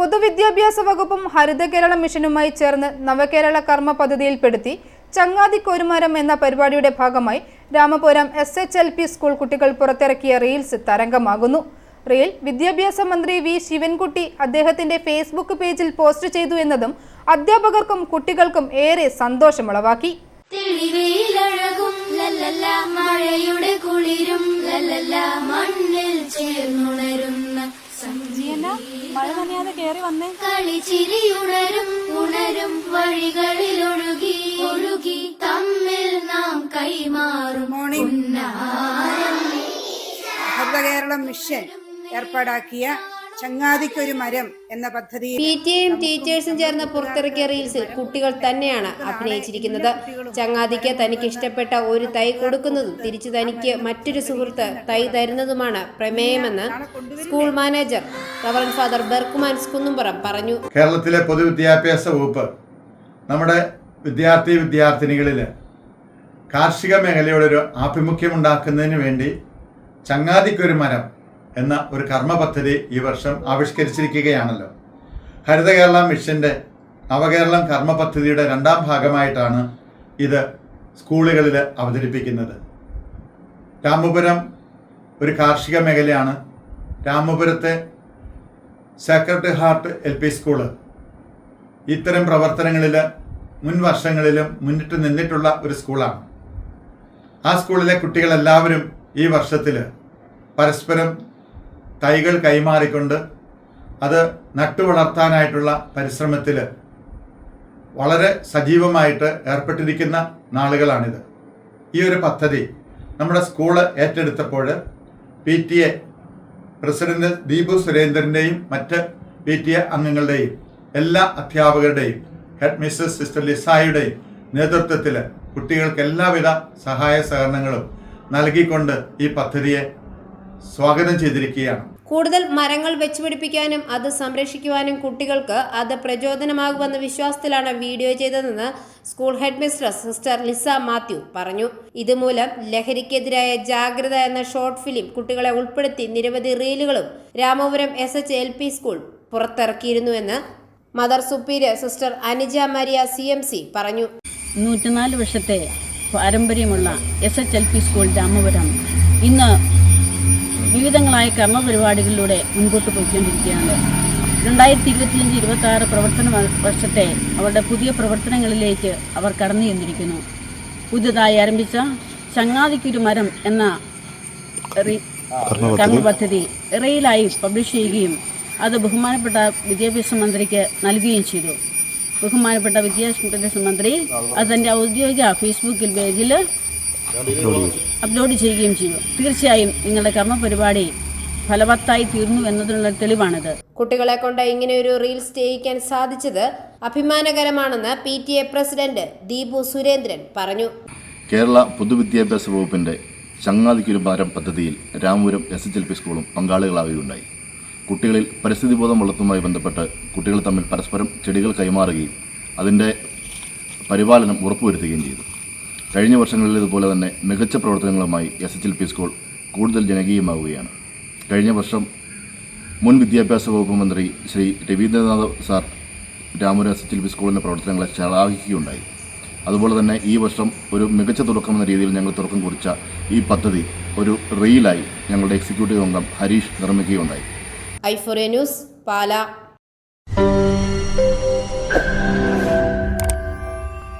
പൊതുവിദ്യാഭ്യാസ വകുപ്പും ഹരിത കേരള മിഷനുമായി ചേർന്ന് നവകേരള കർമ്മ പദ്ധതിയിൽപ്പെടുത്തി ചങ്ങാതി കൊരുമരം എന്ന പരിപാടിയുടെ ഭാഗമായി Ramapuram S H L P school കുട്ടികൾ പുറത്തിറക്കിയ റീൽസ് തരംഗമാകുന്നു. റീൽ വിദ്യാഭ്യാസ മന്ത്രി വി ശിവൻകുട്ടി അദ്ദേഹത്തിന്റെ ഫേസ്ബുക്ക് പേജിൽ പോസ്റ്റ് ചെയ്തു എന്നതും അധ്യാപകർക്കും കുട്ടികൾക്കും ഏറെ സന്തോഷമുളവാക്കി. മഴയുടെ കുളിരും മണ്ണിൽ ചേർന്നുണരുന്ന മഴ നനയാതെ കേറി വന്നേ. കളിച്ചിരിയുണരും ഉണരും വഴികളിൽ ഒഴുകി ഒഴുകി തമ്മിൽ നാം കൈമാറും. ഉന്നാരം. കേരളം മിഷൻ ഏർപ്പാടാക്കിയ ചങ്ങാതിക്കൊരു മരം എന്ന പദ്ധതി പി ടി എയും ടീച്ചേഴ്സും ചേർന്ന് പുറത്തിറക്കിയ റീൽസിൽ കുട്ടികൾ തന്നെയാണ് അഭിനയിച്ചിരിക്കുന്നത്. ചങ്ങാതിക്ക് തനിക്ക് ഇഷ്ടപ്പെട്ട ഒരു തൈ കൊടുക്കുന്നതും തിരിച്ചു തനിക്ക് മറ്റൊരു സുഹൃത്ത് തൈ തരുന്നതുമാണ് പ്രമേയമെന്ന് school manager reverend father Berchmans Kunnumpuram പറഞ്ഞു. കേരളത്തിലെ പൊതുവിദ്യാഭ്യാസ വകുപ്പ് നമ്മുടെ വിദ്യാർത്ഥി വിദ്യാർത്ഥിനികളിൽ കാർഷിക മേഖലയോടൊരു ആഭിമുഖ്യമുണ്ടാക്കുന്നതിന് വേണ്ടി ചങ്ങാതിക്കൊരു മരം എന്ന ഒരു കർമ്മ പദ്ധതി ഈ വർഷം ആവിഷ്കരിച്ചിരിക്കുകയാണല്ലോ. ഹരിത കേരള മിഷന്റെ നവകേരളം കർമ്മ പദ്ധതിയുടെ രണ്ടാം ഭാഗമായിട്ടാണ് ഇത് സ്കൂളുകളിൽ അവതരിപ്പിക്കുന്നത്. രാമപുരം ഒരു കാർഷിക മേഖലയാണ്. രാമപുരത്തെ sacred heart L P school ഇത്തരം പ്രവർത്തനങ്ങളിൽ മുൻ വർഷങ്ങളിലും മുന്നിട്ട് നിന്നിട്ടുള്ള ഒരു സ്കൂളാണ്. ആ സ്കൂളിലെ കുട്ടികളെല്ലാവരും ഈ വർഷത്തിൽ പരസ്പരം തൈകൾ കൈമാറിക്കൊണ്ട് അത് നട്ടുവളർത്താനായിട്ടുള്ള പരിശ്രമത്തിൽ വളരെ സജീവമായിട്ട് ഏർപ്പെട്ടിരിക്കുന്ന നാളുകളാണിത്. ഈ ഒരു പദ്ധതി നമ്മുടെ school ഏറ്റെടുത്തപ്പോൾ P T A president Deepu സുരേന്ദ്രന്റെയും മറ്റ് പി ടി എ അംഗങ്ങളുടെയും എല്ലാ അധ്യാപകരുടെയും ഹെഡ് മിസ്സസ് സിസ്റ്റർ ലിസായുടെയും നേതൃത്വത്തിൽ കുട്ടികൾക്ക് എല്ലാവിധ സഹായ സഹകരണങ്ങളും നൽകിക്കൊണ്ട് ഈ പദ്ധതിയെ സ്വാഗതം ചെയ്തിരിക്കുകയാണ്. കൂടുതൽ മരങ്ങൾ വെച്ചുപിടിപ്പിക്കാനും അത് സംരക്ഷിക്കുവാനും കുട്ടികൾക്ക് അത് പ്രചോദനമാകുമെന്ന വിശ്വാസത്തിലാണ് വീഡിയോ ചെയ്തതെന്ന് school head mistress sister Lisa Mathew പറഞ്ഞു. ഇതുമൂലം ലഹരിക്കെതിരായ ജാഗ്രത എന്ന ഷോർട്ട് ഫിലിം കുട്ടികളെ ഉൾപ്പെടുത്തി നിരവധി റീലുകളും Ramapuram S H L P school പുറത്തിറക്കിയിരുന്നുവെന്ന് mother superior sister Anija Maria C M C പറഞ്ഞു. നൂറ്റിനാല് വർഷത്തെ പാരമ്പര്യമുള്ള S H L P school Ramapuram ഇന്ന് വിവിധങ്ങളായ കർമ്മ പരിപാടികളിലൂടെ മുൻപോട്ട് പോയിക്കൊണ്ടിരിക്കുകയാണ്. രണ്ടായിരത്തി ഇരുപത്തിയഞ്ച് ഇരുപത്തി ആറ് പ്രവർത്തന വർഷത്തെ അവരുടെ പുതിയ പ്രവർത്തനങ്ങളിലേക്ക് അവർ കടന്നു ചെന്നിരിക്കുന്നു. പുതുതായി ആരംഭിച്ച ചങ്ങാതിക്കൊരു മരം എന്ന കർമ്മ പദ്ധതി റെയിലായി പബ്ലിഷ് ചെയ്യുകയും അത് ബഹുമാനപ്പെട്ട വിദ്യാഭ്യാസ മന്ത്രിക്ക് നൽകുകയും ചെയ്തു. ബഹുമാനപ്പെട്ട വിദ്യാഭ്യാസ മന്ത്രി അത് തന്റെ ഔദ്യോഗിക ഫേസ്ബുക്കിൽ പേജിൽ അപ്ലോഡ് ചെയ്യുകയും ചെയ്തു തീർച്ചയായും നിങ്ങളുടെ കർമ്മ പരിപാടി ഫലവത്തായി തീർന്നു എന്നതിനുള്ള തെളിവാണിത്. കുട്ടികളെ കൊണ്ട് ഇങ്ങനെ ഒരു റീൽസ് ചെയ്യിക്കാൻ സാധിച്ചത് അഭിമാനകരമാണെന്ന് P T A president Deepu Surendran പറഞ്ഞു. കേരള പൊതുവിദ്യാഭ്യാസ വകുപ്പിന്റെ ചങ്ങാതിക്കൊരു ഭാരം പദ്ധതിയിൽ Ramapuram S H L P സ്കൂളും പങ്കാളികളാവുകയുണ്ടായി കുട്ടികളിൽ പരിസ്ഥിതി ബോധം വളർത്തുന്നതുമായി ബന്ധപ്പെട്ട് കുട്ടികൾ തമ്മിൽ പരസ്പരം ചെടികൾ കൈമാറുകയും അതിന്റെ പരിപാലനം ഉറപ്പുവരുത്തുകയും ചെയ്തു. കഴിഞ്ഞ വർഷങ്ങളിൽ ഇതുപോലെ തന്നെ മികച്ച പ്രവർത്തനങ്ങളുമായി S H L P school കൂടുതൽ ജനകീയമാവുകയാണ്. കഴിഞ്ഞ വർഷം മുൻ വിദ്യാഭ്യാസ വകുപ്പ് മന്ത്രി ശ്രീ രവീന്ദ്രനാഥ് സാർ രാമൂര് എസ് എച്ച് എൽ പി സ്കൂളിന്റെ പ്രവർത്തനങ്ങളെ ശ്ലാഘിക്കുകയുണ്ടായി അതുപോലെ തന്നെ ഈ വർഷം ഒരു മികച്ച തുടക്കം എന്ന രീതിയിൽ ഞങ്ങൾ തുടക്കം കുറിച്ച ഈ പദ്ധതി ഒരു റീലായി ഞങ്ങളുടെ എക്സിക്യൂട്ടീവ് അംഗം ഹരീഷ് നിർമ്മിക്കുകയുണ്ടായി. ഐഫോറിയ ന്യൂസ് പാല.